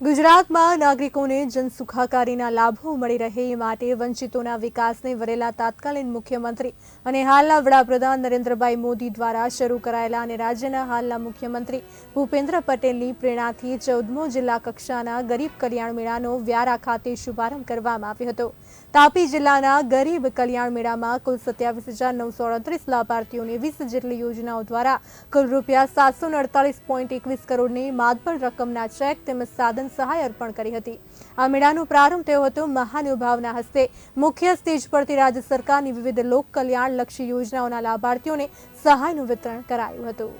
ગુજરાતમાં નાગરિકોને જનસુખાકારીના લાભો મળી રહે એ માટે વંચિતોના વિકાસને વરેલા તાત્કાલિન મુખ્યમંત્રી અને હાલના વડાપ્રધાન નરેન્દ્રભાઈ મોદી દ્વારા શરૂ કરાયેલા અને રાજ્યના હાલના મુખ્યમંત્રી ભૂપેન્દ્ર પટેલની પ્રેરણાથી ચૌદમો જિલ્લા કક્ષાના ગરીબ કલ્યાણ મેળાનો વ્યારા ખાતે શુભારંભ કરવામાં આવ્યો હતો. તાપી જિલ્લાના ગરીબ કલ્યાણ મેળામાં કુલ સત્યાવીસ હજાર નવસો અડત્રીસ લાભાર્થીઓને વીસ જેટલી યોજનાઓ દ્વારા કુલ રૂપિયા સાતસો અડતાલીસ પોઈન્ટ એકવીસ કરોડની માતબર રકમના ચેક તેમજ સાધન સહાય અર્પણ કરી હતી. આ મેળાનો પ્રારંભ થયો હતો મહાનુભાવના હસ્તે. મુખ્ય સ્ટેજ પરથી રાજ્ય સરકારની વિવિધ લોક કલ્યાણ લક્ષી યોજનાઓના લાભાર્થીઓને સહાયનું વિતરણ કરાયું હતું.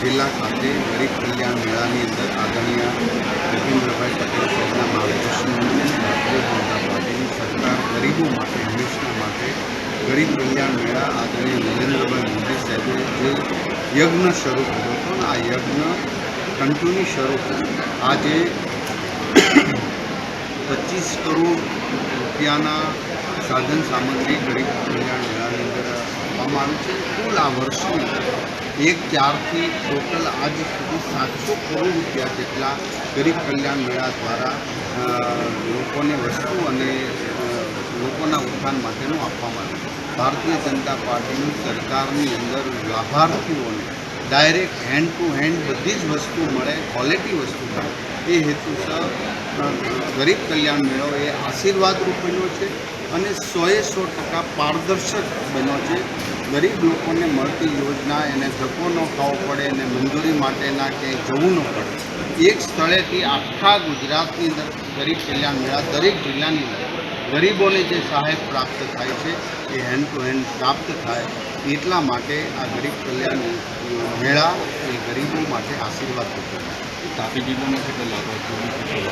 જિલ્લા ખાતે ગરીબ કલ્યાણ મેળાની અંદર આદરણીય ભૂપેન્દ્રભાઈ પટેલ સાહેબના માર્ગદર્શન ભારતીય જનતા પાર્ટીની સરકાર ગરીબો માટે હંમેશા માટે ગરીબ કલ્યાણ મેળા આદરણીય નરેન્દ્રભાઈ મોદી સાહેબે જે યજ્ઞ શરૂ કર્યો હતો, આ યજ્ઞ કન્ટિન્યુ શરૂ આજે પચીસ કરોડ રૂપિયાના સાધન સામગ્રી ગરીબ કલ્યાણ મેળાની અંદર આપવામાં આવી છે. કુલ આ વર્ષની એક ચારથી ટોટલ આજ સુધી સાતસો કરોડ રૂપિયા જેટલા ગરીબ કલ્યાણ મેળા દ્વારા લોકોને વસ્તુ અને લોકોના ઉત્થાન માટેનું આપવામાં આવ્યું ભારતીય જનતા પાર્ટીની સરકારની અંદર લાભાર્થીઓને ડાયરેક્ટ હેન્ડ ટુ હેન્ડ બધી જ વસ્તુ મળે ક્વોલિટી વસ્તુ મળે. એ હેતુસર ગરીબ કલ્યાણ મેળો એ આશીર્વાદરૂપ બન્યો છે અને સોએ સો ટકા પારદર્શક બન્યો છે. ગરીબ લોકોને મળતી યોજના એને ધક્કો ન ખાવો પડે, એને મંજૂરી માટેના ક્યાંય જવું ન પડે. એક સ્થળેથી આખા ગુજરાતની અંદર ગરીબ કલ્યાણ મેળા દરેક જિલ્લાની અંદર ગરીબોને જે સહાય પ્રાપ્ત થાય છે, એ હેન્ડ ટુ હેન્ડ પ્રાપ્ત થાય એટલા માટે આ ગરીબ કલ્યાણ મેળા એ ગરીબો માટે આશીર્વાદ લાભાર્થીઓને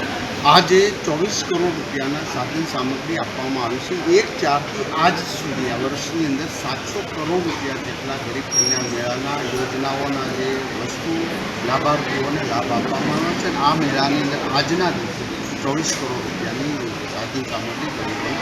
આજે ચોવીસ કરોડ રૂપિયાના સાધન સામગ્રી આપવામાં આવી છે. એક ચારથી આજ સુધી આ વર્ષની અંદર સાતસો કરોડ રૂપિયા જેટલા ગરીબ કલ્યાણ મેળાના યોજનાઓના જે વસ્તુ લાભાર્થીઓને લાભ આપવામાં આવ્યો છે. આ મેળાની અંદર આજના દિવસે ચોવીસ કરોડ રૂપિયાની સાધન સામગ્રી ગરીબોને.